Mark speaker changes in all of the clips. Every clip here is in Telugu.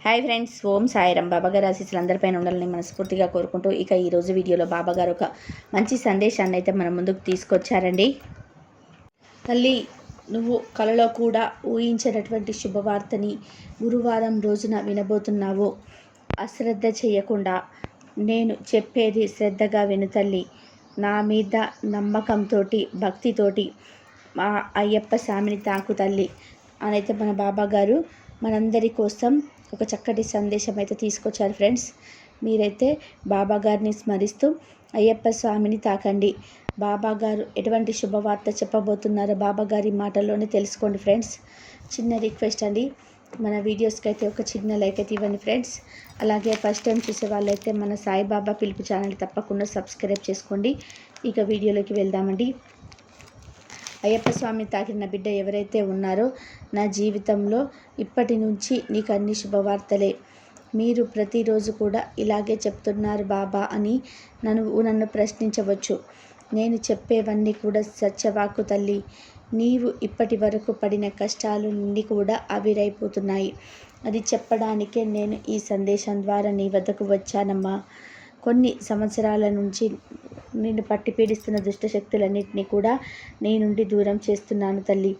Speaker 1: హాయ్ ఫ్రెండ్స్ ఓం సాయిరం బాబాగారు ఆశీస్సులు అందరిపైన ఉండాలని మనస్ఫూర్తిగా కోరుకుంటూ ఇక ఈరోజు వీడియోలో బాబాగారు ఒక మంచి సందేశాన్ని అయితే మన ముందుకు తీసుకొచ్చారండి. తల్లి నువ్వు కలలో కూడా ఊహించినటువంటి శుభవార్తని గురువారం రోజున వినబోతున్నావు. అశ్రద్ధ చేయకుండా నేను చెప్పేది శ్రద్ధగా విను తల్లి. నా మీద నమ్మకంతో భక్తితోటి మా అయ్యప్ప స్వామిని తాకు తల్లి. అనైతే మన బాబా గారు మనందరి కోసం ఒక చక్కటి సందేశం అయితే తీసుకొచ్చారు ఫ్రెండ్స్. మీరైతే బాబా గారిని స్మరిస్తూ అయ్యప్ప స్వామిని తాకండి. బాబా గారు ఎటువంటి శుభవార్త చెప్పబోతున్నారో బాబా గారి మాటల్లోనే తెలుసుకోండి ఫ్రెండ్స్. చిన్న రిక్వెస్ట్ అండి. మన వీడియోస్కి అయితే ఒక చిన్న లైక్ అయితే ఇవ్వండి ఫ్రెండ్స్. అలాగే ఫస్ట్ టైం చూసే వాళ్ళైతే మన సాయిబాబా పిలుపు ఛానల్ తప్పకుండా సబ్స్క్రైబ్ చేసుకోండి. ఇక వీడియోలోకి వెళ్దామండి. అయ్యప్ప స్వామి తాకిన బిడ్డ ఎవరైతే ఉన్నారో నా జీవితంలో ఇప్పటి నుంచి నీకు అన్ని శుభవార్తలే. మీరు ప్రతిరోజు కూడా ఇలాగే చెప్తున్నారు బాబా అని నన్ను నన్ను ప్రశ్నించవచ్చు. నేను చెప్పేవన్నీ కూడా సత్యవాకు తల్లి. నీవు ఇప్పటి వరకు పడిన కష్టాలు నుండి కూడా ఆవిరైపోతున్నాయి. అది చెప్పడానికే నేను ఈ సందేశం ద్వారా నీ వద్దకు వచ్చానమ్మా. కొన్ని సంవత్సరాల నుంచి నిన్ను పట్టి పీడిస్తున్న దుష్టశక్తులన్నింటినీ కూడా నీ నుండి దూరం చేస్తున్నాను తల్లి.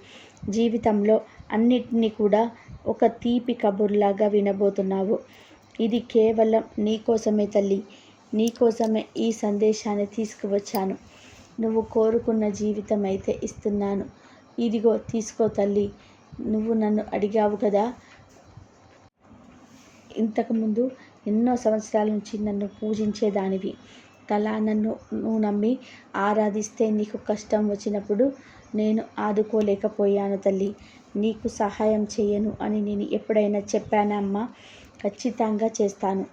Speaker 1: జీవితంలో అన్నిటినీ కూడా ఒక తీపి కబుర్లాగా వినబోతున్నావు. ఇది కేవలం నీ కోసమే తల్లి. నీకోసమే ఈ సందేశాన్ని తీసుకువచ్చాను. నువ్వు కోరుకున్న జీవితం అయితే ఇస్తున్నాను. ఇదిగో తీసుకో తల్లి. నువ్వు నన్ను అడిగావు కదా? ఇంతకుముందు ఎన్నో సంవత్సరాల నుంచి నన్ను పూజించేదానివి. కళా నన్ను నువ్వు నమ్మి ఆరాధిస్తే నీకు కష్టం వచ్చినప్పుడు నేను ఆదుకోలేకపోయాను తల్లి. నీకు సహాయం చేయను అని నేను ఎప్పుడైనా చెప్పానా అమ్మా? ఖచ్చితంగా చేస్తాను.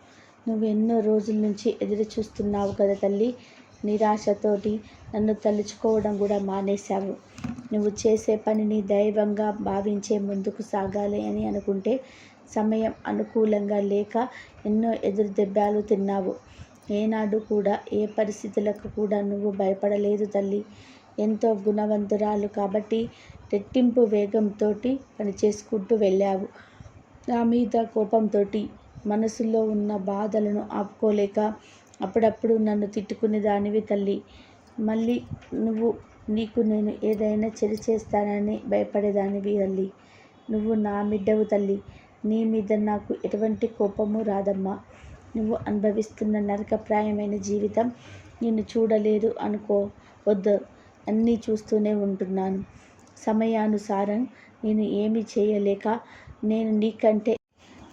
Speaker 1: నువ్వు ఎన్నో రోజుల నుంచి ఎదురు చూస్తున్నావు కదా తల్లి. నిరాశతోటి నన్ను తలుచుకోవడం కూడా మానేశావు. నువ్వు చేసే పనిని దైవంగా భావించే ముందుకు సాగాలి అని అనుకుంటే సమయం అనుకూలంగా లేక ఎన్నో ఎదురు దెబ్బలు తిన్నావు. ఏనాడు కూడా ఏ పరిస్థితులకు కూడా నువ్వు భయపడలేదు తల్లి. ఎంతో గుణవంతురాలు కాబట్టి రెట్టింపు వేగంతో పని చేసుకుంటూ వెళ్ళావు. నా మీద కోపంతో మనసులో ఉన్న బాధలను ఆపుకోలేక అప్పుడప్పుడు నన్ను తిట్టుకునే దానివి తల్లి. మళ్ళీ నువ్వు నీకు నేను ఏదైనా చెడు చేస్తానని భయపడేదానివి తల్లి. నువ్వు నా బిడ్డవు తల్లి. నీ మీద నాకు ఎటువంటి కోపము రాదమ్మా. నువ్వు అనుభవిస్తున్న నరకప్రాయమైన జీవితం నిన్ను చూడలేదు అనుకో వద్దు. అన్నీ చూస్తూనే ఉంటున్నాను. సమయానుసారం నేను ఏమి చేయలేక నేను నీకంటే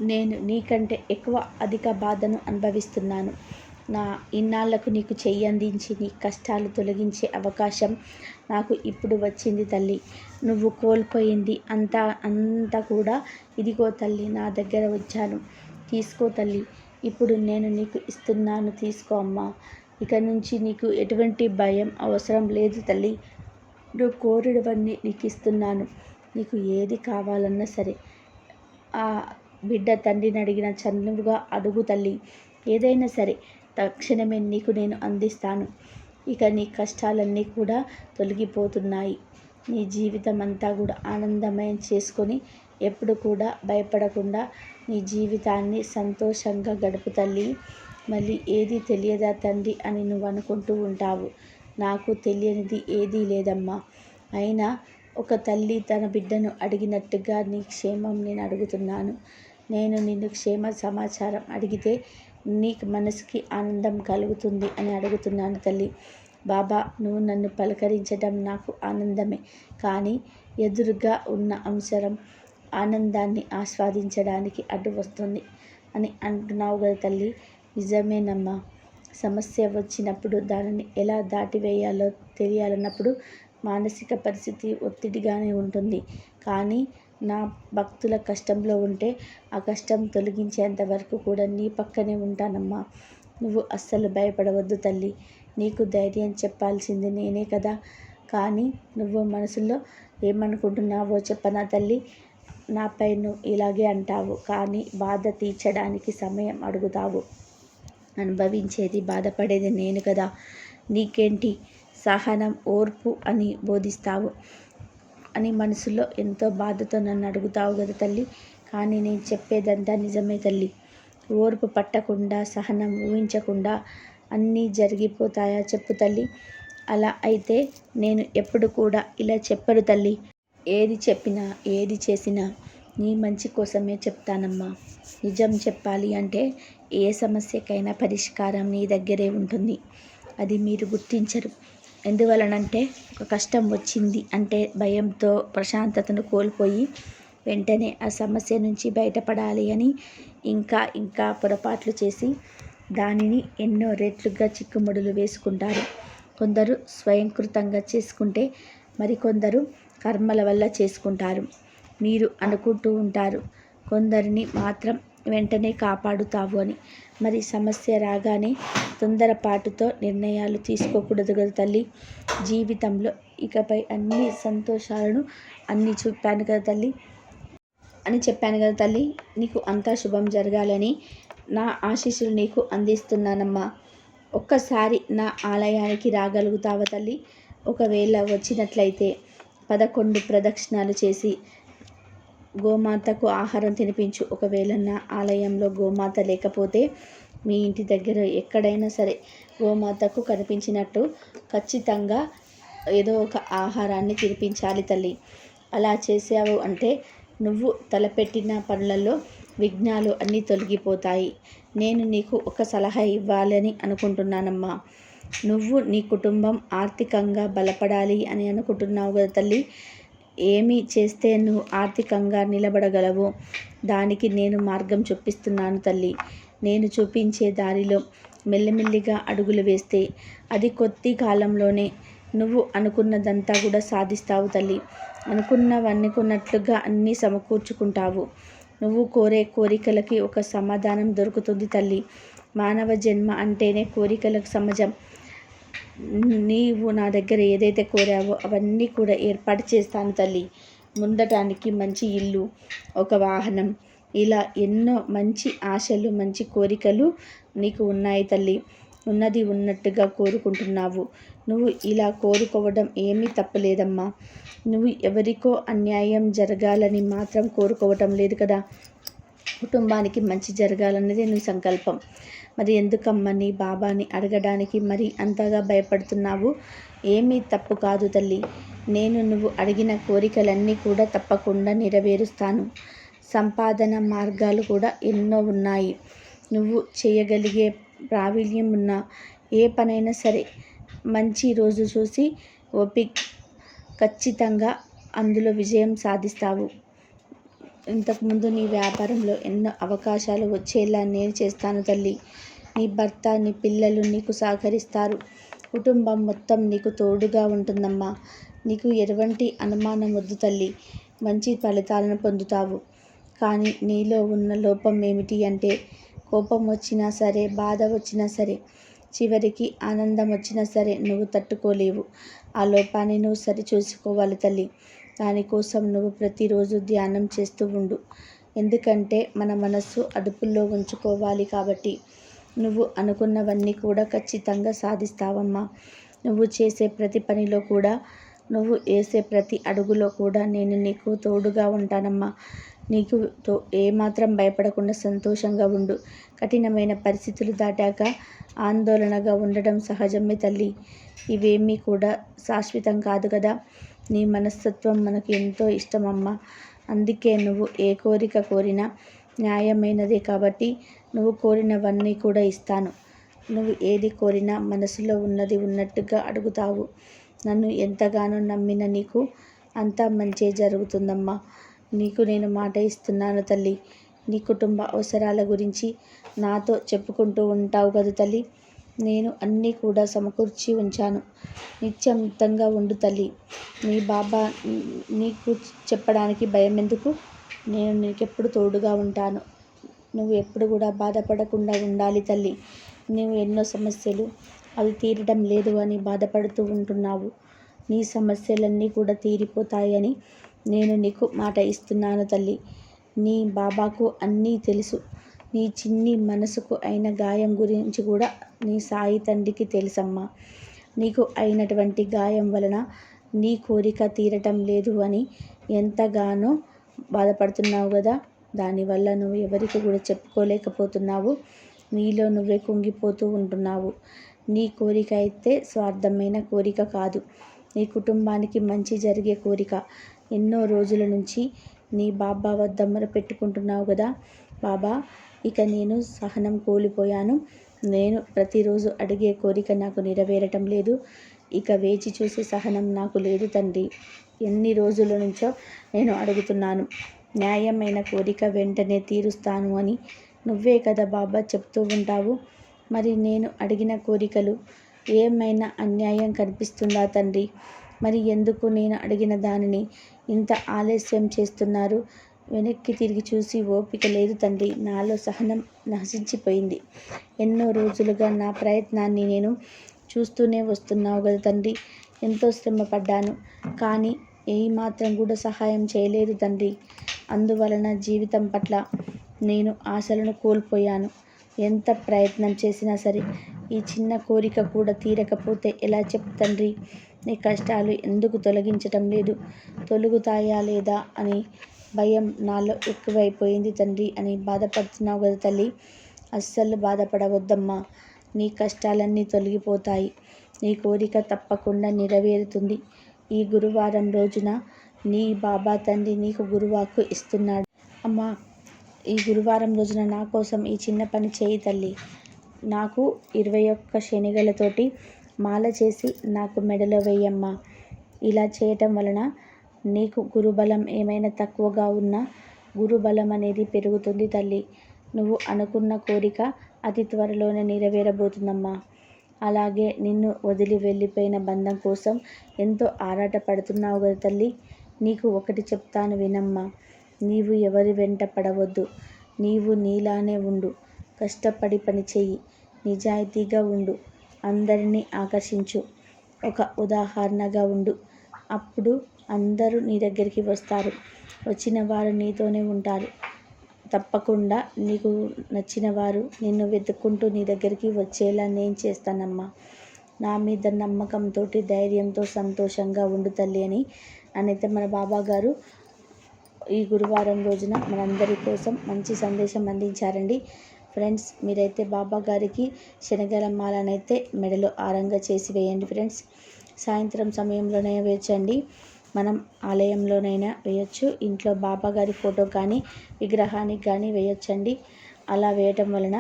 Speaker 1: నేను నీకంటే ఎక్కువ అధిక బాధను అనుభవిస్తున్నాను. నా ఇన్నాళ్ళకు నీకు చెయ్యందించి నీ కష్టాలు తొలగించే అవకాశం నాకు ఇప్పుడు వచ్చింది తల్లి. నువ్వు కోల్పోయింది అంతా అంతా కూడా ఇదిగో తల్లి నా దగ్గర వచ్చాను. తీసుకో తల్లి ఇప్పుడు నేను నీకు ఇస్తున్నాను తీసుకో అమ్మా. ఇక నుంచి నీకు ఎటువంటి భయం అవసరం లేదు తల్లి. నువ్వు కోరిడవన్నీ నీకు ఇస్తున్నాను. నీకు ఏది కావాలన్నా సరే. ఆ బిడ్డ తండ్రిని అడిగిన చనువుగా అడుగు తల్లి. ఏదైనా సరే తక్షణమే నీకు నేను అందిస్తాను. ఇక నీ కష్టాలన్నీ కూడా తొలగిపోతున్నాయి. నీ జీవితం అంతా కూడా ఆనందమయం చేసుకొని ఎప్పుడు కూడా భయపడకుండా నీ జీవితాన్ని సంతోషంగా గడుపు తల్లి. మళ్ళీ ఏది తెలియదా తండ్రి అని నువ్వు అనుకుంటూ ఉంటావు. నాకు తెలియనిది ఏదీ లేదమ్మా. అయినా ఒక తల్లి తన బిడ్డను అడిగినట్టుగా నీ క్షేమం నేను అడుగుతున్నాను. నేను నిన్ను క్షేమ సమాచారం అడిగితే నీకు మనసుకి ఆనందం కలుగుతుంది అని అడుగుతున్నాను తల్లి. బాబా నువ్వు నన్ను పలకరించడం నాకు ఆనందమే. కానీ ఎదురుగా ఉన్న అంశరం ఆనందాన్ని ఆస్వాదించడానికి అడ్డు వస్తుంది అని అంటున్నావు కదా తల్లి. నిజమేనమ్మా. సమస్య వచ్చినప్పుడు దానిని ఎలా దాటివేయాలో తెలియాలన్నప్పుడు మానసిక పరిస్థితి ఒత్తిడిగానే ఉంటుంది. కానీ నా భక్తుల కష్టంలో ఉంటే ఆ కష్టం తొలగించేంత వరకు కూడా నీ పక్కనే ఉంటానమ్మా. నువ్వు అస్సలు భయపడవద్దు తల్లి. నీకు ధైర్యం చెప్పాల్సింది నేనే కదా. కానీ నువ్వు మనసులో ఏమనుకుంటున్నావో చెప్పనా తల్లి? నాపై నువ్వు ఇలాగే అంటావు. కానీ బాధ తీర్చడానికి సమయం అడుగుతావు. అనుభవించేది బాధపడేది నేను కదా. నీకేంటి? సహనం ఓర్పు అని బోధిస్తావు. అని మనసులో ఎంతో బాధతో నన్ను అడుగుతావు కదా తల్లి. కానీ నేను చెప్పేదంతా నిజమే తల్లి. ఓర్పు పట్టకుండా సహనం ఊహించకుండా అన్నీ జరిగిపోతాయా చెప్పు తల్లి. అలా అయితే నేను ఎప్పుడు కూడా ఇలా చెప్పరు తల్లి. ఏది చెప్పినా ఏది చేసినా నీ మంచి కోసమే చెప్తానమ్మా. నిజం చెప్పాలి అంటే ఏ సమస్యకైనా పరిష్కారం నీ దగ్గరే ఉంటుంది. అది మీరు గుర్తించరు. ఎందువలనంటే ఒక కష్టం వచ్చింది అంటే భయంతో ప్రశాంతతను కోల్పోయి వెంటనే ఆ సమస్య నుంచి బయటపడాలి అని ఇంకా ఇంకా పొరపాట్లు చేసి దానిని ఎన్నో రెట్లుగా చిక్కుముడులు వేసుకుంటారు. కొందరు స్వయంకృతంగా చేసుకుంటే మరికొందరు కర్మల వల్ల చేసుకుంటారు. మీరు అనుకుంటూ ఉంటారు. కొందరిని మాత్రం వెంటనే కాపాడుతావు అని. మరి సమస్య రాగానే తొందరపాటుతో నిర్ణయాలు తీసుకోకూడదు కదా తల్లి. జీవితంలో ఇకపై అన్ని సంతోషాలను అన్ని చూపాను కదా తల్లి. అని చెప్పాను కదా తల్లి. నీకు అంతా శుభం జరగాలని నా ఆశీస్సులు నీకు అందిస్తున్నానమ్మా. ఒక్కసారి నా ఆలయానికి రాగలుగుతావా తల్లి? ఒకవేళ వచ్చినట్లయితే పదకొండు ప్రదక్షిణాలు చేసి గోమాతకు ఆహారం తినిపించు. ఒకవేళ నా ఆలయంలో గోమాత లేకపోతే మీ ఇంటి దగ్గర ఎక్కడైనా సరే గోమాతకు కనిపించినట్టు ఖచ్చితంగా ఏదో ఒక ఆహారాన్ని తినిపించాలి తల్లి. అలా చేసావు అంటే నువ్వు తలపెట్టిన పనులలో విఘ్నాలు అన్నీ తొలగిపోతాయి. నేను నీకు ఒక సలహా ఇవ్వాలని అనుకుంటున్నానమ్మా. నువ్వు నీ కుటుంబం ఆర్థికంగా బలపడాలి అని అనుకుంటున్నావు కదా తల్లి. ఏమి చేస్తే నువ్వు ఆర్థికంగా నిలబడగలవో. దానికి నేను మార్గం చూపిస్తున్నాను తల్లి. నేను చూపించే దారిలో మెల్లమెల్లిగా అడుగులు వేస్తే అది కొద్ది కాలంలోనే నువ్వు అనుకున్నదంతా కూడా సాధిస్తావు తల్లి. అనుకున్నవన్నుకున్నట్లుగా అన్నీ సమకూర్చుకుంటావు. నువ్వు కోరే కోరికలకి ఒక సమాధానం దొరుకుతుంది తల్లి. మానవ జన్మ అంటేనే కోరికలకు సమాజం. నీవు నా దగ్గర ఏదైతే కోరావో అవన్నీ కూడా ఏర్పాటు చేస్తాను తల్లి. ఉండటానికి మంచి ఇల్లు ఒక వాహనం ఇలా ఎన్నో మంచి ఆశలు మంచి కోరికలు నీకు ఉన్నాయి తల్లి. ఉన్నది ఉన్నట్టుగా కోరుకుంటున్నావు. నువ్వు ఇలా కోరుకోవడం ఏమీ తప్పలేదమ్మా. నువ్వు ఎవరికో అన్యాయం జరగాలని మాత్రం కోరుకోవటం లేదు కదా. కుటుంబానికి మంచి జరగాలన్నదే నీ సంకల్పం. మరి ఎందుకమ్మని బాబాని అడగడానికి మరి అంతగా భయపడుతున్నావు? ఏమీ తప్పు కాదు తల్లి. నేను నువ్వు అడిగిన కోరికలన్నీ కూడా తప్పకుండా నెరవేరుస్తాను. సంపాదన మార్గాలు కూడా ఎన్నో ఉన్నాయి. నువ్వు చేయగలిగే ప్రావీణ్యం ఉన్న ఏ పనైనా సరే మంచి రోజు చూసి ఓపిక్ ఖచ్చితంగా అందులో విజయం సాధిస్తావు. ఇంతకుముందు నీ వ్యాపారంలో ఎన్నో అవకాశాలు వచ్చేలా నేను చేస్తాను తల్లి. నీ భర్త నీ పిల్లలు నీకు సహకరిస్తారు. కుటుంబం మొత్తం నీకు తోడుగా ఉంటుందమ్మా. నీకు ఎటువంటి అనుమానం వద్దు తల్లి. మంచి ఫలితాలను పొందుతావు. కానీ నీలో ఉన్న లోపం ఏమిటి అంటే కోపం వచ్చినా సరే బాధ వచ్చినా సరే చివరికి ఆనందం వచ్చినా సరే నువ్వు తట్టుకోలేవు. ఆ లోపాన్ని నువ్వు సరిచూసుకోవాలి తల్లి. దానికోసం నువ్వు ప్రతిరోజు ధ్యానం చేస్తూ ఉండు. ఎందుకంటే మన మనస్సు అదుపుల్లో ఉంచుకోవాలి కాబట్టి నువ్వు అనుకున్నవన్నీ కూడా ఖచ్చితంగా సాధిస్తావమ్మా. నువ్వు చేసే ప్రతి పనిలో కూడా నువ్వు వేసే ప్రతి అడుగులో కూడా నేను నీకు తోడుగా ఉంటానమ్మా. నీకు తో ఏమాత్రం భయపడకుండా సంతోషంగా ఉండు. కఠినమైన పరిస్థితులు దాటాక ఆందోళనగా ఉండడం సహజమే తల్లి. ఇవేమీ కూడా శాశ్వతం కాదు కదా. నీ మనస్తత్వం మనకు ఎంతో ఇష్టమమ్మా. అందుకే నువ్వు ఏ కోరిక కోరినా న్యాయమైనదే కాబట్టి నువ్వు కోరినవన్నీ కూడా ఇస్తాను. నువ్వు ఏది కోరినా మనసులో ఉన్నది ఉన్నట్టుగా అడుగుతావు. నన్ను ఎంతగానో నమ్మిన నీకు అంతా మంచే జరుగుతుందమ్మా. నీకు నేను మాట ఇస్తున్నాను తల్లి. నీ కుటుంబ అవసరాల గురించి నాతో చెప్పుకుంటూ ఉంటావు కదా తల్లి. నేను అన్నీ కూడా సమకూర్చి ఉంచాను. నిత్యమితంగా ఉండు తల్లి. నీ బాబా నీకు చెప్పడానికి భయం ఎందుకు నేను నీకెప్పుడు తోడుగా ఉంటాను. నువ్వు ఎప్పుడు కూడా బాధపడకుండా ఉండాలి తల్లి. నువ్వు ఎన్నో సమస్యలు అవి తీరడం లేదు అని బాధపడుతూ ఉంటున్నావు. నీ సమస్యలన్నీ కూడా తీరిపోతాయని నేను నీకు మాట ఇస్తున్నాను తల్లి. నీ బాబాకు అన్నీ తెలుసు. నీ చిన్ని మనసుకు అయిన గాయం గురించి కూడా నీ సాయి తండ్రికి తెలుసమ్మా. నీకు అయినటువంటి గాయం వలన నీ కోరిక తీరటం లేదు అని ఎంతగానో బాధపడుతున్నావు కదా. దానివల్ల నువ్వు ఎవరికి కూడా చెప్పుకోలేకపోతున్నావు. నీలో నువ్వే కుంగిపోతూ ఉంటున్నావు. నీ కోరిక అయితే స్వార్థమైన కోరిక కాదు. నీ కుటుంబానికి మంచి జరిగే కోరిక. ఎన్నో రోజుల నుంచి నీ బాబా వద్ద మొర పెట్టుకుంటున్నావు కదా. బాబా ఇక నేను సహనం కోల్పోయాను. నేను ప్రతిరోజు అడిగే కోరిక నాకు నెరవేరటం లేదు. ఇక వేచి చూసే సహనం నాకు లేదు తండ్రి. ఎన్ని రోజుల నుంచో నేను అడుగుతున్నాను న్యాయమైన కోరిక వెంటనే తీరుస్తాను అని. నువ్వే కదా బాబా చెప్తూ ఉంటావు. మరి నేను అడిగిన కోరికలు ఏమైనా అన్యాయం కనిపిస్తుందా తండ్రి? మరి ఎందుకు నేను అడిగిన దానిని ఇంత ఆలస్యం చేస్తున్నారు? వెనక్కి తిరిగి చూసి ఓపిక లేదు తండ్రి. నాలో సహనం నశించిపోయింది. ఎన్నో రోజులుగా నా ప్రయత్నాన్ని నేను చూస్తూనే వస్తున్నావు కదా తండ్రి. ఎంతో శ్రమ పడ్డాను కానీ ఏమాత్రం కూడా సహాయం చేయలేదు తండ్రి. అందువలన జీవితం పట్ల నేను ఆశలను కోల్పోయాను. ఎంత ప్రయత్నం చేసినా సరే ఈ చిన్న కోరిక కూడా తీరకపోతే ఎలా చెప్పు తండ్రి? నీ కష్టాలు ఎందుకు తొలగించటం లేదు? తొలుగుతాయా లేదా అని భయం నాలో ఎక్కువైపోయింది తండ్రి అని బాధపడుతున్నావు కదా తల్లి. అస్సలు బాధపడవద్దమ్మా. నీ కష్టాలన్నీ తొలగిపోతాయి. నీ కోరిక తప్పకుండా నెరవేరుతుంది. ఈ గురువారం రోజున నీ బాబా తండ్రి నీకు గురువాకు ఇస్తున్నాడు. అమ్మా ఈ గురువారం రోజున నా కోసం ఈ చిన్న పని చేయి తల్లి. నాకు ఇరవై ఒక్క శనిగలతోటి మాల చేసి నాకు మెడలో వేయమ్మా. ఇలా చేయటం వలన నీకు గురుబలం ఏమైనా తక్కువగా ఉన్నా గురుబలం అనేది పెరుగుతుంది తల్లి. నువ్వు అనుకున్న కోరిక అతి త్వరలోనే నెరవేరబోతుందమ్మా. అలాగే నిన్ను వదిలి వెళ్ళిపోయిన బంధం కోసం ఎంతో ఆరాట పడుతున్నావు కదా తల్లి. నీకు ఒకటి చెప్తాను వినమ్మా. నీవు ఎవరి వెంట పడవద్దు. నీవు నీలానే ఉండు. కష్టపడి పని చెయ్యి. నిజాయితీగా ఉండు. అందరినీ ఆకర్షించు. ఒక ఉదాహరణగా ఉండు. అప్పుడు అందరూ నీ దగ్గరికి వస్తారు. వచ్చిన వారు నీతోనే ఉంటారు. తప్పకుండా నీకు నచ్చిన వారు నిన్ను వెతుక్కుంటూ నీ దగ్గరికి వచ్చేలా నేను చేస్తానమ్మా. నా మీద నమ్మకంతో ధైర్యంతో సంతోషంగా ఉండు తల్లి అని అనైతే మన బాబా గారు ఈ గురువారం రోజున మనందరి కోసం మంచి సందేశం అందించారండి. ఫ్రెండ్స్ మీరైతే బాబా గారికి శనగల మాలనైతే మెడలో ఆరంగా చేసి వేయండి. ఫ్రెండ్స్ సాయంత్రం సమయంలోనే వేయచ్చండి మనం ఆలయంలోనైనా వేయచ్చు. ఇంట్లో బాబాగారి ఫోటో కానీ విగ్రహానికి కానీ వేయచ్చండి. అలా వేయటం వలన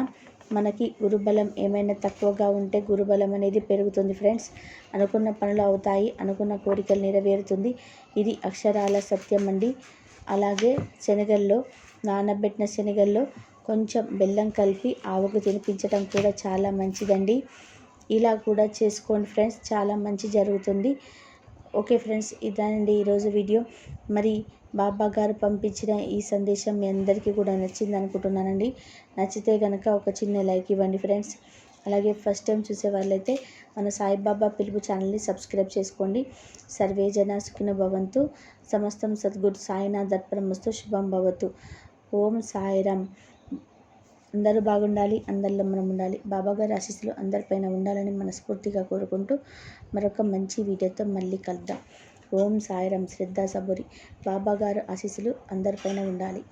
Speaker 1: మనకి గురుబలం ఏమైనా తక్కువగా ఉంటే గురుబలం అనేది పెరుగుతుంది ఫ్రెండ్స్. అనుకున్న పనులు అవుతాయి అనుకున్న కోరికలు నెరవేరుతుంది. ఇది అక్షరాల సత్యం అండి. అలాగే శనగల్లో నానబెట్టిన శనగల్లో కొంచెం బెల్లం కలిపి ఆవుకు తినిపించడం కూడా చాలా మంచిదండి. ఇలా కూడా చేసుకోండి ఫ్రెండ్స్. చాలా మంచి జరుగుతుంది. ఓకే ఫ్రెండ్స్ ఇదండి ఈరోజు వీడియో. మరి బాబా గారు పంపించిన ఈ సందేశం మీ అందరికీ కూడా నచ్చింది అనుకుంటున్నానండి. నచ్చితే కనుక ఒక చిన్న లైక్ ఇవ్వండి ఫ్రెండ్స్. అలాగే ఫస్ట్ టైం చూసే వాళ్ళైతే మన సాయిబాబా పిలుపు ఛానల్ని సబ్స్క్రైబ్ చేసుకోండి. సర్వే జన సుఖిన భవంతు. సమస్తం సద్గురు సాయినాథ్ దర్పణమస్తు శుభం భవతు. ఓం సాయిరామ్. అందరూ బాగుండాలి అందరిలో మనం ఉండాలి. బాబాగారి ఆశీస్సులు అందరిపైన ఉండాలని మనస్ఫూర్తిగా కోరుకుంటూ మరొక మంచి వీడియోతో మళ్ళీ కలుద్దాం. ఓం సాయిరం శ్రద్ధ సబురి. బాబాగారు ఆశీస్సులు అందరిపైన ఉండాలి.